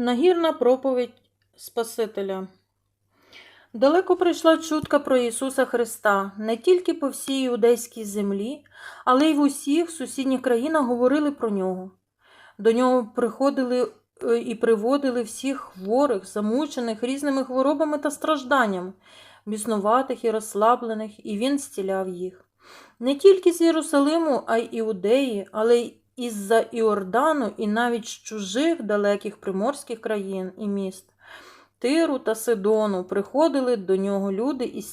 Нагірна проповідь Спасителя. Далеко прийшла чутка про Ісуса Христа не тільки по всій іудейській землі, але й в усіх сусідніх країнах говорили про нього. До нього приходили е, і приводили всіх хворих, замучених різними хворобами та стражданнями, біснуватих і розслаблених, і він зціляв їх. Не тільки з Єрусалиму, а й Іудеї, але й із-за Іордану і навіть з чужих далеких приморських країн і міст. Тиру та Сидону приходили до нього люди і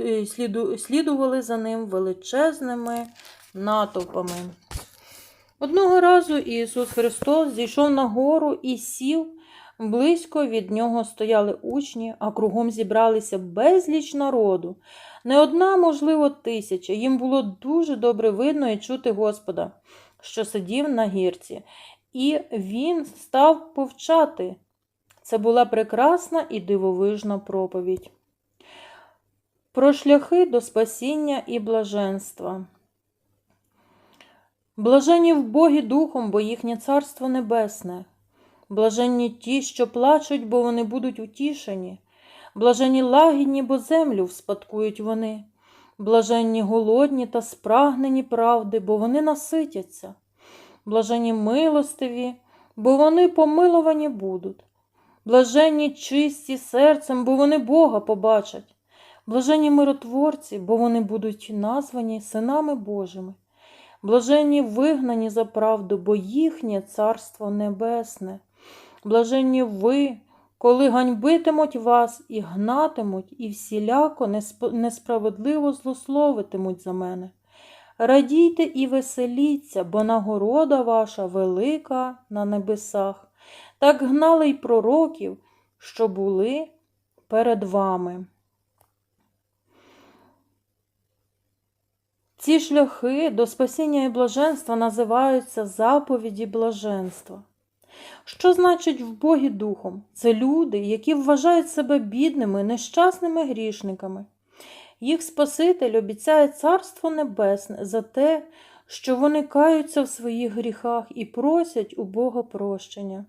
е, сліду, слідували за ним величезними натовпами. Одного разу Ісус Христос зійшов на гору і сів. Близько від нього стояли учні, а кругом зібралися безліч народу. Не одна, можливо, тисяча. Їм було дуже добре видно і чути Господа, що сидів на гірці, і він став повчати. Це була прекрасна і дивовижна проповідь. Про шляхи до спасіння і блаженства. Блаженні в Богі Духом, бо їхнє царство небесне. Блаженні ті, що плачуть, бо вони будуть утішені. Блаженні лагідні, бо землю вспадкують вони. Блаженні голодні та спрагнені правди, бо вони наситяться. Блаженні милостиві, бо вони помиловані будуть. Блаженні чисті серцем, бо вони Бога побачать. Блаженні миротворці, бо вони будуть названі синами Божими. Блаженні вигнані за правду, бо їхнє царство небесне. Блаженні ви, коли ганьбитимуть вас і гнатимуть, і всіляко несп- несправедливо злословитимуть за мене. Радійте і веселіться, бо нагорода ваша велика на небесах. Так гнали й пророків, що були перед вами. Ці шляхи до спасіння і блаженства називаються заповіді блаженства. Що значить в Богі Духом? Це люди, які вважають себе бідними, нещасними грішниками. Їх Спаситель обіцяє Царство Небесне за те, що вони каються в своїх гріхах і просять у Бога прощення.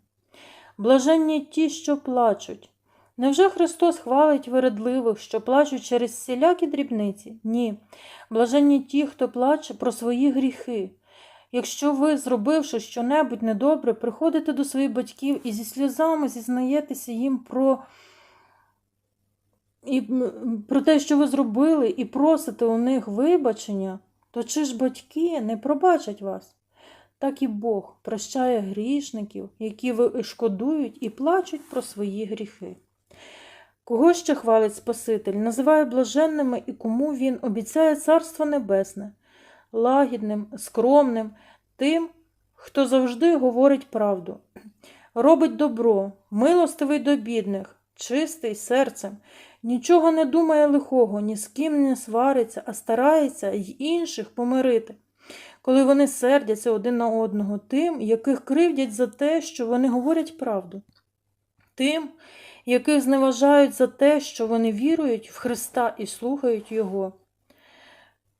Блаженні ті, що плачуть. Невже Христос хвалить вередливих, що плачуть через всілякі дрібниці? Ні. Блаженні ті, хто плаче про свої гріхи. Якщо ви, зробивши щонебудь недобре, приходите до своїх батьків і зі сльозами зізнаєтеся їм про, і, про те, що ви зробили, і просите у них вибачення, то чи ж батьки не пробачать вас? Так і Бог прощає грішників, які ви- шкодують і плачуть про свої гріхи. Кого ще хвалить Спаситель, називає блаженними і кому він обіцяє Царство Небесне, лагідним, скромним, тим, хто завжди говорить правду, робить добро, милостивий до бідних, чистий серцем, нічого не думає лихого, ні з ким не свариться, а старається й інших помирити. Коли вони сердяться один на одного тим, яких кривдять за те, що вони говорять правду, тим, яких зневажають за те, що вони вірують в Христа і слухають Його.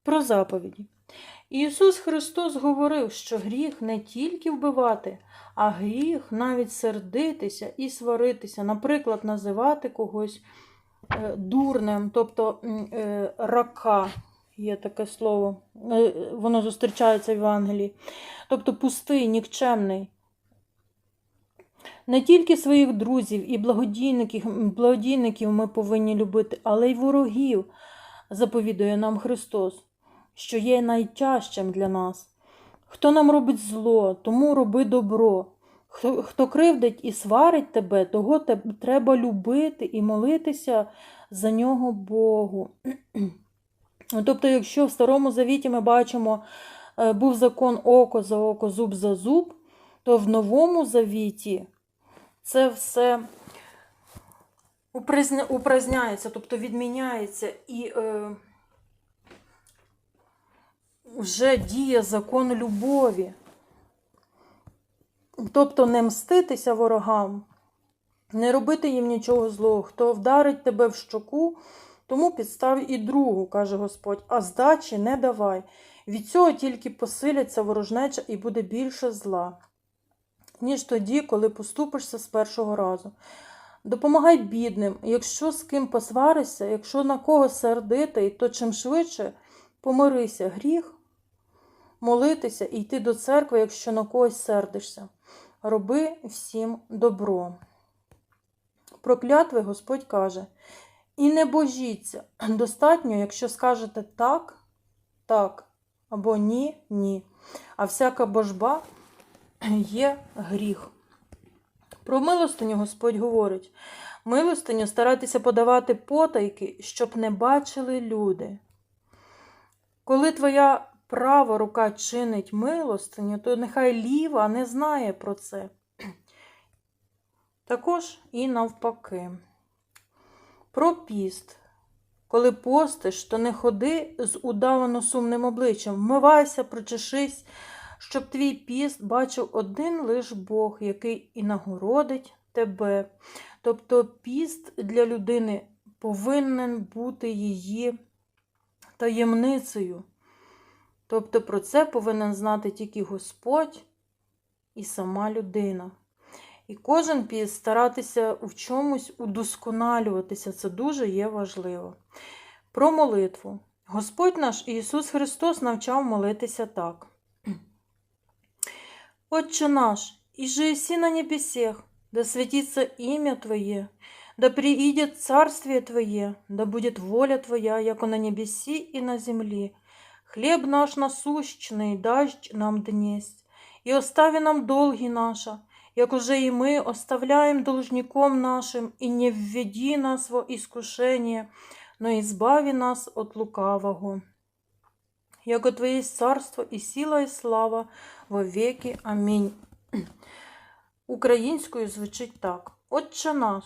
Про заповіді. Ісус Христос говорив, що гріх не тільки вбивати, а гріх навіть сердитися і сваритися, наприклад, називати когось е, дурним, тобто е, рака. Є таке слово, е, воно зустрічається в Євангелії. Тобто пустий, нікчемний. Не тільки своїх друзів і благодійників, благодійників ми повинні любити, але й ворогів, заповідує нам Христос, що є найтяжчим для нас. Хто нам робить зло, тому роби добро. Хто, хто кривдить і сварить тебе, того те- треба любити і молитися за нього Богу. Тобто, якщо в Старому Завіті ми бачимо, е, був закон око за око, зуб за зуб, то в Новому Завіті це все упразня- упраздняється, тобто відміняється і е, вже діє закон любові. Тобто не мститися ворогам, не робити їм нічого злого. Хто вдарить тебе в щоку, тому підстав і другу, каже Господь, а здачі не давай. Від цього тільки посиляться ворожнеча і буде більше зла. ніж тоді, коли поступишся з першого разу. Допомагай бідним, якщо з ким посваришся, якщо на когось сердитий, то чим швидше помирися гріх, молитися і йти до церкви, якщо на когось сердишся. Роби всім добро. Про клятви Господь каже: І не божіться. Достатньо, якщо скажете так, так, або ні, ні. А всяка божба є гріх. Про милостиню Господь говорить: милостиню старайтеся подавати потайки, щоб не бачили люди. Коли твоя права рука чинить милостиню, то нехай ліва не знає про це. Також і навпаки. Про піст. Коли постиш, то не ходи з удавано сумним обличчям, вмивайся, прочешись, щоб твій піст бачив один лиш Бог, який і нагородить тебе. Тобто піст для людини повинен бути її таємницею. Тобто про це повинен знати тільки Господь і сама людина. І кожен старатися в чомусь удосконалюватися, це дуже є важливо. Про молитву. Господь наш Ісус Христос навчав молитися так. Отче наш, иже еси на небесех, да светится имя Твое, да приидет царствие Твое, да будет воля Твоя, яко на небеси и на земли. Хлеб наш насущный дашь нам днесь, и остави нам долги наши, як уже и мы оставляем должником нашим, и не введи нас во искушение, но избави нас от лукавого. Яко Твоє есть царство і сила, і слава во веки. Амінь. Українською звучить так: Отче наш,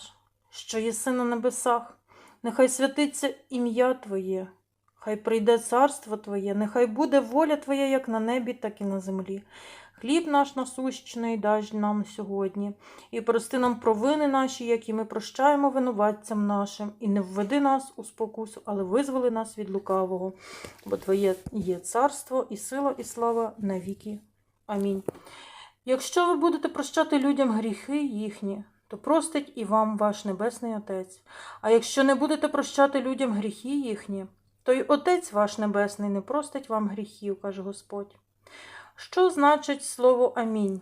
що єси на небесах, нехай святиться ім'я Твоє, хай прийде царство Твоє, нехай буде воля Твоя як на небі, так і на землі. Хліб наш насущний дай нам сьогодні, і прости нам провини наші, які ми прощаємо винуватцям нашим, і не введи нас у спокусу, але визволи нас від лукавого, бо Твоє є царство, і сила, і слава навіки. Амінь. Якщо ви будете прощати людям гріхи їхні, то простить і вам ваш Небесний Отець. А якщо не будете прощати людям гріхи їхні, то й Отець ваш Небесний не простить вам гріхів, каже Господь. Що значить слово амінь?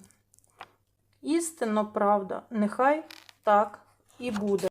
Істинно правда, нехай так і буде.